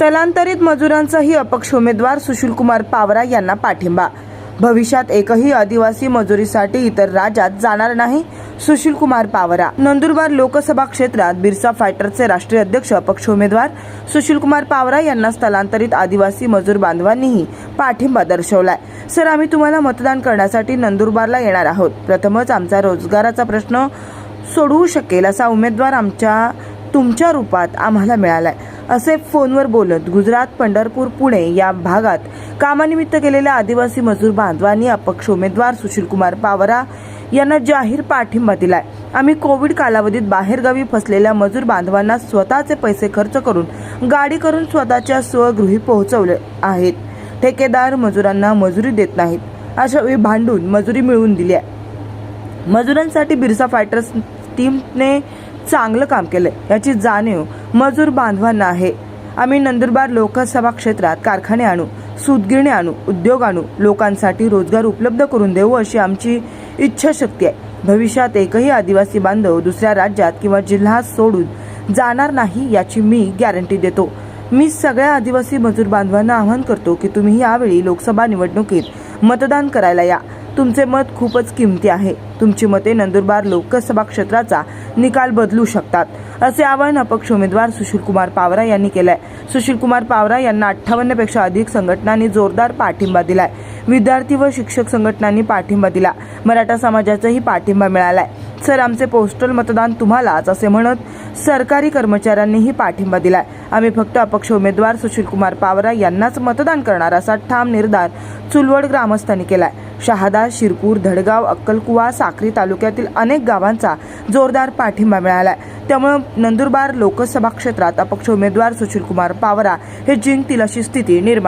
स्थलांतरित मजुरांचाही अपक्ष उमेदवार सुशीलकुमार पावरा यांना पाठिंबा. भविष्यात एकही आदिवासी मजुरीसाठी इतर राज्यात जाणार नाही सुशीलकुमार पावरा. नंदुरबार लोकसभा क्षेत्रात बिरसा फायटरचे राष्ट्रीय अध्यक्ष अपक्ष उमेदवार सुशीलकुमार पावरा यांना स्थलांतरित आदिवासी मजूर बांधवांनीही पाठिंबा दर्शवलाय. सर आम्ही तुम्हाला मतदान करण्यासाठी नंदुरबारला येणार आहोत. प्रथमच आमचा रोजगाराचा प्रश्न सोडवू शकेल असा उमेदवार आमच्या तुमच्या रूपात आम्हाला मिळालाय. असे फोनवर बोलत गुजरात पंढरपूर पुणे या भागात कामानिमित्त केलेल्या आदिवासी मजूर बांधवांनी अपक्ष उमेदवार सुशीलकुमार पावरा यांना जाहीर पाठिंबा दिलाय. आम्ही कोविड कालावधीत बाहेरगावी फसलेल्या मजूर बांधवांना स्वतःचे पैसे खर्च करून गाडी करून स्वतःच्या स्वगृही पोहोचवले आहेत. ठेकेदार मजुरांना मजुरी देत नाहीत. अशा वेळी भांडून मजुरी मिळवून दिली आहे. मजुरांसाठी बिरसा फायटर्स टीमने चांगलं काम केलंय. याची जाणीव मजूर बांधवांना आहे. आम्ही नंदुरबार लोकसभा क्षेत्रात कारखाने आणू सूतगिरणे आणू उद्योग आणू लोकांसाठी रोजगार उपलब्ध करून देऊ अशी आमची इच्छाशक्ती आहे. भविष्यात एकही आदिवासी बांधव दुसऱ्या राज्यात किंवा जिल्हा सोडून जाणार नाही याची मी गॅरंटी देतो. मी सगळ्या आदिवासी मजूर बांधवांना आवाहन करतो की तुम्ही यावेळी लोकसभा निवडणुकीत मतदान करायला या. तुमचे मत खूपच किमती आहे. तुमची मते नंदुरबार लोकसभा क्षेत्राचा निकाल बदलू शकतात असे आवाहन अपक्ष उमेदवार सुशीलकुमार पावरा यांनी केलंय. सुशीलकुमार पावरा यांना अठ्ठावन्नपेक्षा अधिक संघटनांनी जोरदार पाठिंबा दिलाय. विद्यार्थी व शिक्षक संघटनांनी पाठिंबा दिला. मराठा समाजाचाही पाठिंबा मिळालाय. सर आमचे पोस्टल मतदान तुम्हालाच असे म्हणत सरकारी कर्मचाऱ्यांनीही पाठिंबा दिलाय. आम्ही फक्त अपक्ष उमेदवार सुशीलकुमार पावरा यांनाच मतदान करणार असा ठाम निर्धार चुलवड ग्रामस्थांनी केलाय. शहादा शिरपूर धडगाव अक्कलकुवा साक्री तालुक्यातील अनेक गावांचा जोरदार पाठिंबा मिळालाय. त्यामुळे नंदुरबार लोकसभा क्षेत्रात अपक्ष उमेदवार सुशीलकुमार पावरा हे जिंकतील अशी स्थिती निर्माण